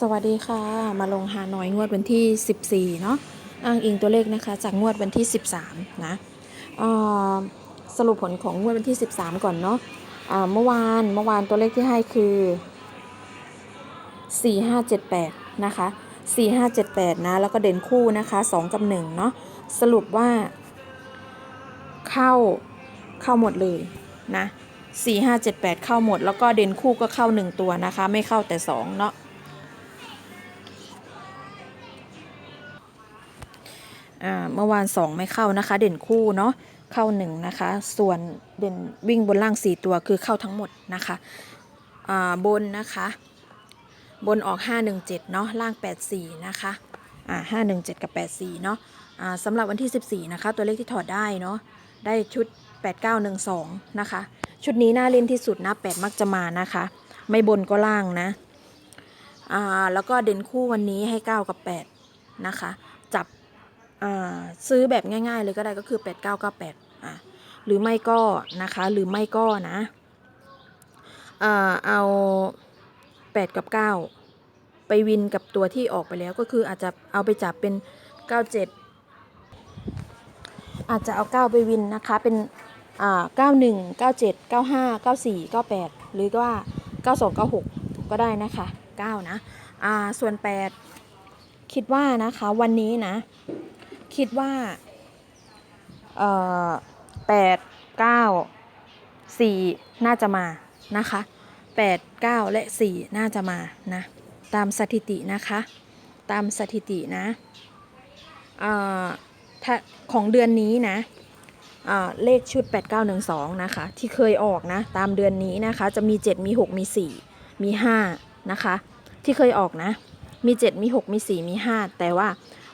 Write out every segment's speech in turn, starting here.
สวัสดีค่ะ มาลงฮานอยงวดวันที่ 14 เนาะอ้างอิงตัวเลขนะคะจากงวดวันที่ 13 นะสรุปผลของงวดวันที่ 13 ก่อนเนาะเมื่อวานเมื่อวานตัวเลขที่ให้คือ 4578 นะคะ 4578 นะ แล้วก็เด่นคู่นะคะ 2 กับ 1 เนาะสรุปว่า เข้าเข้าหมดเลยนะ 4578 เข้าหมด แล้วก็เด่นคู่ก็เข้า 1 ตัวนะคะ ไม่เข้าแต่ 2 เนาะ เมื่อวาน2ไม่เข้านะคะ เด่นคู่เนาะเข้า1นะคะ ส่วนเด่นวิ่งบนล่าง4ตัวคือเข้าทั้งหมดนะคะอ่าบนนะคะ บนออก 517 เนาะล่าง 84 นะคะอ่า517 กับ 84 เนาะอ่าสำหรับวันที่ 14 นะคะ ตัวเลขที่ถอดได้เนาะได้ชุด 8912 นะคะ ชุดนี้น่าเล่นที่สุดนะ8มักจะมานะคะ ไม่บนก็ล่างนะอ่าแล้วก็เด่นคู่วันนี้ให้ 9 กับ 8 นะคะ จับ ซื้อแบบง่าย ๆ เลยก็ได้ก็คือ 8998อะหรือไม่ก็นะคะหรือไม่ก็นะอ่าเอา 8 กับ 9 ไปวินกับตัวที่ออกไปแล้วก็คืออาจจะเอาไปจับเป็น 97 อาจจะเอา 9 ไปวินนะคะเป็นอ่า91 97 95 94 98 หรือว่า 92 96 ก็ได้นะคะ 9 นะส่วน 8 คิดว่านะคะวันนี้นะ คิดว่า เอ่อแปดเก้าสี่น่าจะมานะคะแปดเก้าและสี่น่าจะมานะ ตามสถิตินะคะ ตามสถิตินะเอ่อของเดือนนี้นะเลขชุด 8912 นะคะ ที่เคยออกนะ ตามเดือนนี้นะคะ จะมี 7 มี 6 มี 4 มี 5 นะคะ ที่เคยออกนะ มี 7 มี 6 มี 4 มี 5 แต่ว่า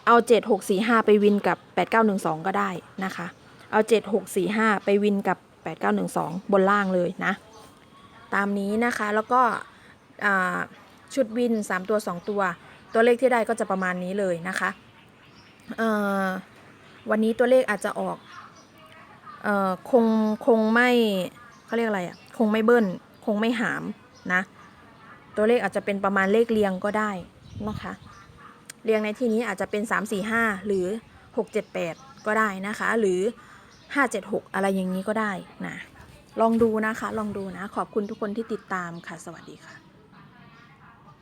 เอา 7 6 4 5 ไปวินกับ 8912 ก็ได้นะคะ เอา 7 6 4 5 ไปวินกับ 8912 บนล่างเลยนะ ตามนี้นะคะแล้วก็ชุดวิน 3 ตัว 2 ตัว ตัวเลขที่ได้ก็จะประมาณนี้เลยนะคะวันนี้ตัวเลขอาจจะออกอคงคงไม่เขาเรียกอะไรอะ่ะคงไม่เบิ้ลคงไม่หามนะ ตัวเลขอาจจะเป็นประมาณเลขเรียงก็ได้นะคะ เรียงในที่นี้อาจจะเป็น 3 4 5 หรือ 6 7 8 ก็ได้นะคะ หรือ 5 7 6 อะไรอย่างนี้ก็ได้นะลองดูนะคะ ลองดูนะ ขอบคุณทุกคนที่ติดตามค่ะ สวัสดีค่ะ